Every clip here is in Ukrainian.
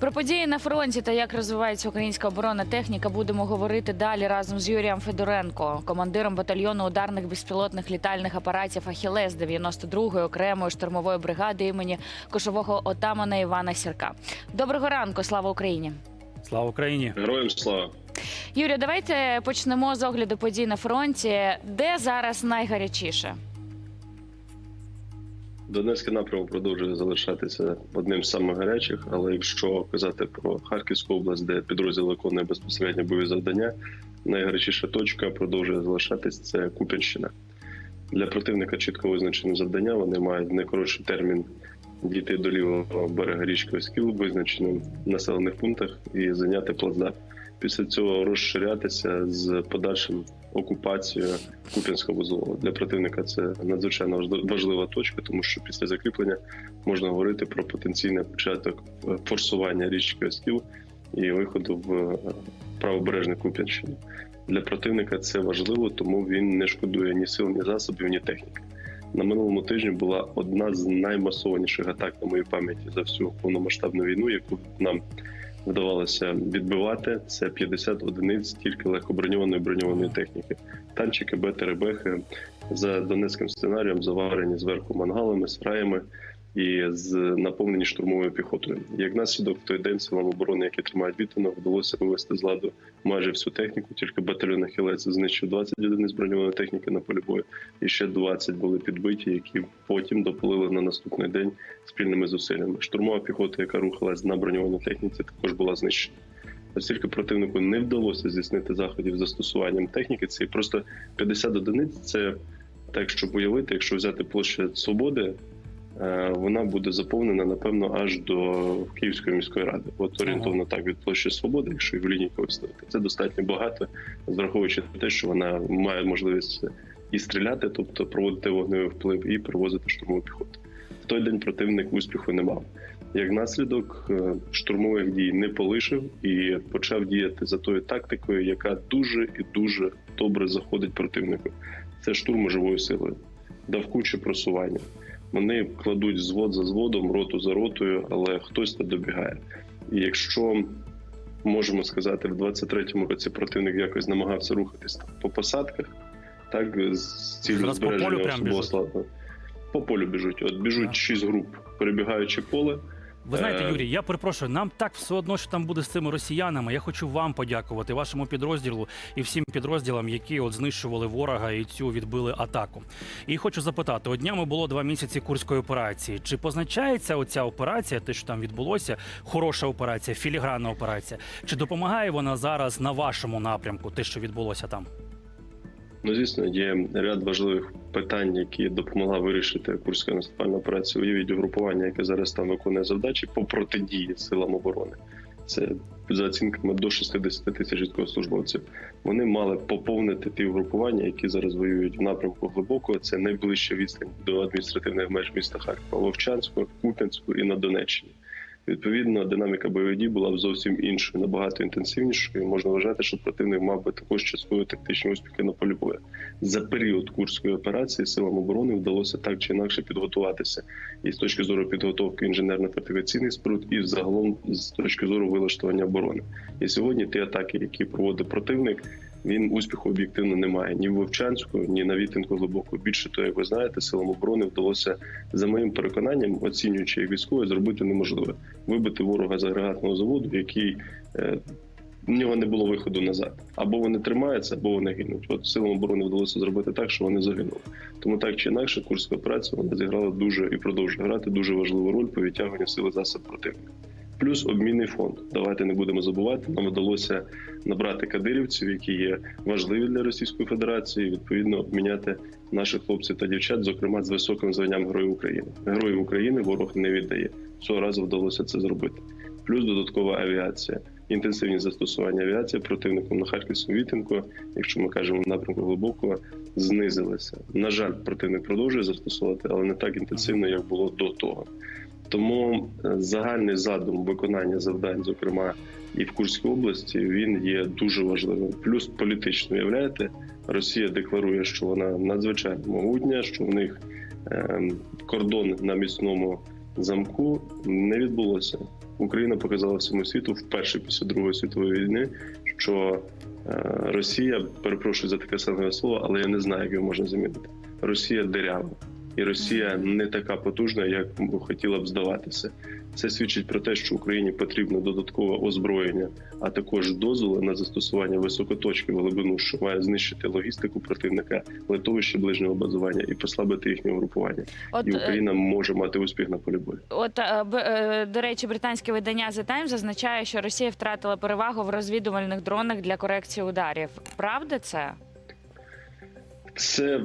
Про події на фронті та як розвивається українська оборонна техніка будемо говорити далі разом з Юрієм Федоренко, командиром батальйону ударних безпілотних літальних апаратів Ахілес 92-ї окремої штурмової бригади імені кошового отамана Івана Сірка. Доброго ранку, слава Україні! Слава Україні! Героям слава! Юрію, давайте почнемо з огляду подій на фронті. Де зараз найгарячіше? Донецький напрямок продовжує залишатися одним з самих гарячих, але якщо казати про Харківську область, де підрозділ виконує безпосередньо бойові завдання, найгарячіша точка продовжує залишатись це Куп'янщина. Для противника чітко визначені завдання. Вони мають найкоротший термін дійти до лівого берега річки Оскіл, визначеним населених пунктах, і зайняти плацдарм. Після цього розширятися з подальшим окупацією Куп'янського вузлового. Для противника це надзвичайно важли- важлива точка, тому що після закріплення можна говорити про потенційний початок е, форсування річки Оскіл і виходу в е, правобережний Куп'янщину. Для противника це важливо, тому він не шкодує ні сил, ні засобів, ні техніки. На минулому тижні була одна з наймасованіших атак на моїй пам'яті за всю повномасштабну війну, яку нам вдавалося відбивати. Це 50 одиниць тільки легкоброньованої броньованої техніки. Танчики, бетери, бехи за донецьким сценарієм заварені зверху мангалами, сараями і з наповнені штурмовою піхотою. Як наслідок, в той день силам оборони, які тримають Вітино, вдалося вивести з ладу майже всю техніку. Тільки батальйон Ахілець знищив 20 одиниць броньованої техніки на полі бою, і ще 20 були підбиті, які потім дополили на наступний день спільними зусиллями. Штурмова піхота, яка рухалась на броньованій техніці, також була знищена. Оскільки противнику не вдалося здійснити заходів застосуванням техніки, це просто 50 одиниць. Це так, щоб уявити, якщо взяти площу свободи, вона буде заповнена напевно аж до Київської міської ради. От орієнтовно так від площі свободи, якщо і в лінійку виставити. Це достатньо багато, враховуючи те, що вона має можливість і стріляти, тобто проводити вогневий вплив, і привозити штурмову піхоту. В той день противник успіху не мав. Як наслідок е, штурмових дій не полишив і почав діяти за тою тактикою, яка дуже і дуже добре заходить противнику. Це штурм живою силою, дав кучу просування. Вони кладуть звод за зводом, роту за ротою, але хтось не добігає. І якщо можемо сказати, в 23-му році противник якось намагався рухатись по посадках, так з цілею збереження особового складу. По полю біжуть. От біжуть шість груп, перебігаючи поле. Ви знаєте, Е, Юрій, я перепрошую, нам так все одно, що там буде з цими росіянами. Я хочу вам подякувати, вашому підрозділу і всім підрозділам, які от знищували ворога і цю відбили атаку. І хочу запитати: от днями було два місяці курської операції. Чи позначається оця операція, те, що там відбулося, хороша операція, філігранна операція? Чи допомагає вона зараз на вашому напрямку, те, що відбулося там? Ну, звісно, є ряд важливих питань, які допомогла вирішити курська наступальна операція. Уявіть угрупування, яке зараз там виконує завдачі по протидії силам оборони. Це за оцінками до 60 тисяч військовослужбовців. Вони мали поповнити ті угрупування, які зараз воюють в напрямку глибокого. Це найближча відстань до адміністративних меж міста Харкова, Вовчанську, Куп'янську і на Донеччині. Відповідно, динаміка бойових дій була б зовсім іншою, набагато інтенсивнішою. Можна вважати, що противник мав би також частково тактичні успіхи на полі бою. За період курської операції силам оборони вдалося так чи інакше підготуватися і з точки зору підготовки інженерно-фортифікаційних споруд, і загалом з точки зору вилаштування оборони. І сьогодні ті атаки, які проводить противник, він успіху об'єктивно не має ні в Вовчанську, ні на Вітинку глибоко. Більше того, як ви знаєте, силам оборони вдалося за моїм переконанням, оцінюючи військове, зробити неможливе вибити ворога з агрегатного заводу, який е, в нього не було виходу назад. Або вони тримаються, або вони гинуть. От силам оборони вдалося зробити так, що вони загинули. Тому так чи інакше, курська операція вона зіграла дуже і продовжує грати дуже важливу роль по відтягуванню сили засоб противника. Плюс обмінний фонд. Давайте не будемо забувати. Нам вдалося набрати кадирівців, які є важливі для Російської Федерації. Відповідно, обміняти наших хлопців та дівчат, зокрема з високим званням Героїв України. Героїв України ворог не віддає. Цього разу вдалося це зробити. Плюс додаткова авіація, інтенсивні застосування авіації противником на Харківському вітинку, якщо ми кажемо в напрямку глибокого, знизилися. На жаль, противник продовжує застосовувати, але не так інтенсивно, як було до того. Тому е, загальний задум виконання завдань, зокрема і в Курській області, він є дуже важливим. Плюс політично уявляєте, Росія декларує, що вона надзвичайно могутня, що в них ем, кордон на міцному замку не відбулося. Україна показала всьому світу вперше після Другої світової війни, що е, Росія, перепрошую за таке саме слово, але я не знаю, як його можна замінити. Росія дирява, і Росія не така потужна, як хотіла б здаватися. Це свідчить про те, що Україні потрібно додаткове озброєння, а також дозволи на застосування високоточки в глибину, що має знищити логістику противника, литовище ближнього базування і послабити їхнє групування. От І е, Україна може мати успіх на полі бою. От е, е, до речі, британське видання The Times зазначає, що Росія втратила перевагу в розвідувальних дронах для корекції ударів. Правда це? Це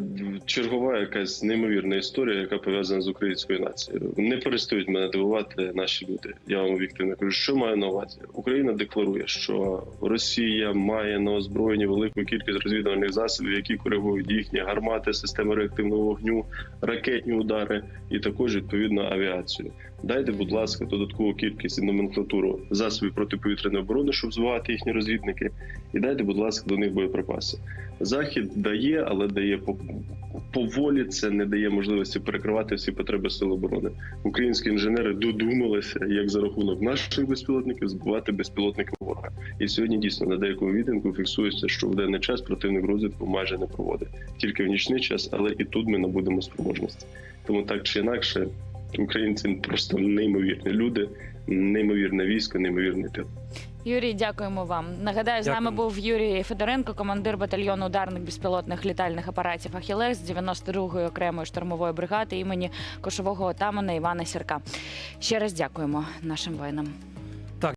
чергова якась неймовірна історія, яка пов'язана з українською нацією. Не перестають мене дивувати наші люди. Я вам об'єктивно кажу, що маю на увазі. Україна декларує, що Росія має на озброєнні велику кількість розвідувальних засобів, які коригують їхні гармати, системи реактивного вогню, ракетні удари і також відповідно авіацію. Дайте, будь ласка, додаткову кількість і номенклатуру засобів протиповітряної оборони, щоб збивати їхні розвідники, і дайте, будь ласка, до них боєприпаси. Захід дає, але дає по- поволі. Це не дає можливості перекривати всі потреби сил оборони. Українські інженери додумалися, як за рахунок наших безпілотників збивати безпілотники ворога. І сьогодні дійсно на деякому відтинку фіксується, що в денний час противник розвідку майже не проводить, тільки в нічний час, але і тут ми набудемо спроможності. Тому так чи інакше, українці просто неймовірні люди, неймовірне військо, неймовірний тил. Юрій, дякуємо вам. Нагадаю, з нами був Юрій Федоренко, командир батальйону ударних безпілотних літальних апаратів Ахілес 92-ї окремої штурмової бригади імені кошового отамана Івана Сірка. Ще раз дякуємо нашим воїнам.